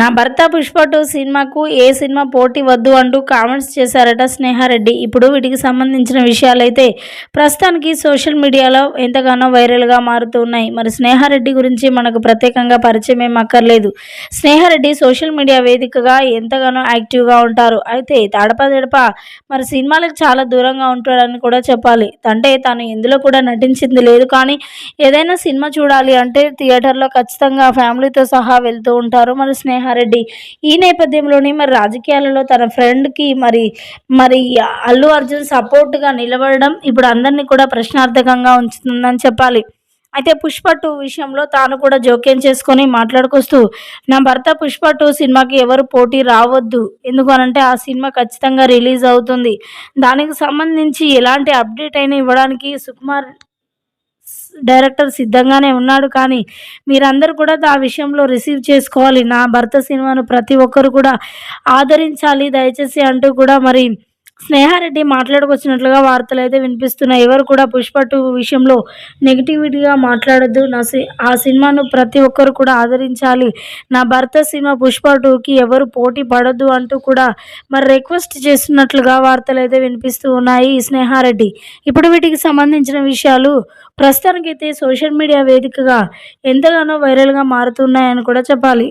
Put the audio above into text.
నా భర్త పుష్ప టూ సినిమాకు ఏ సినిమా పోటీ వద్దు అంటూ కామెంట్స్ చేశారట స్నేహారెడ్డి. ఇప్పుడు వీటికి సంబంధించిన విషయాలైతే ప్రస్తుతానికి సోషల్ మీడియాలో ఎంతగానో వైరల్గా మారుతూ ఉన్నాయి. మరి స్నేహారెడ్డి గురించి మనకు ప్రత్యేకంగా పరిచయం ఏం అక్కర్లేదు. స్నేహారెడ్డి సోషల్ మీడియా వేదికగా ఎంతగానో యాక్టివ్గా ఉంటారు. అయితే తడప మరి సినిమాలకు చాలా దూరంగా ఉంటాడని కూడా చెప్పాలి. అంటే తాను ఎందులో కూడా నటించింది లేదు కానీ ఏదైనా సినిమా చూడాలి అంటే థియేటర్లో ఖచ్చితంగా ఫ్యామిలీతో సహా వెళ్తూ ఉంటారు. మరి స్నేహ రెడ్డి ఈ నేపథ్యంలోనే మరి రాజకీయాలలో తన ఫ్రెండ్కి మరి మరి అల్లు అర్జున్ సపోర్ట్గా నిలబడడం ఇప్పుడు అందరినీ కూడా ప్రశ్నార్థకంగా ఉంచుతుందని చెప్పాలి. అయితే పుష్ప టూ విషయంలో తాను కూడా జోక్యం చేసుకొని మాట్లాడుకొస్తూ నా భర్త పుష్ప టూ సినిమాకి ఎవరు పోటీ రావద్దు. ఎందుకనంటే ఆ సినిమా ఖచ్చితంగా రిలీజ్ అవుతుంది. దానికి సంబంధించి ఎలాంటి అప్డేట్ అయినా ఇవ్వడానికి సుకుమార్ డైరెక్టర్ సిద్ధంగానే ఉన్నాడు. కానీ మీరందరూ కూడా ఆ విషయంలో రిసీవ్ చేసుకోవాలి. నా భర్త సినిమాను ప్రతి ఒక్కరు కూడా ఆదరించాలి. దయచేసి అంటూ కూడా మరి స్నేహారెడ్డి మాట్లాడుకొచ్చినట్లుగా వార్తలు అయితే వినిపిస్తున్నాయి. ఎవరు కూడా పుష్ప టూ విషయంలో నెగిటివిటీగా మాట్లాడద్దు. నా సి ఆ సినిమాను ప్రతి ఒక్కరు కూడా ఆదరించాలి. నా భర్త సినిమా పుష్ప టూకి ఎవరు పోటీ పడద్దు అంటూ కూడా మరి రిక్వెస్ట్ చేస్తున్నట్లుగా వార్తలు అయితే వినిపిస్తూ ఉన్నాయి స్నేహారెడ్డి. ఇప్పుడు వీటికి సంబంధించిన విషయాలు ప్రస్తుతానికైతే సోషల్ మీడియా వేదికగా ఎంతగానో వైరల్గా మారుతున్నాయని కూడా చెప్పాలి.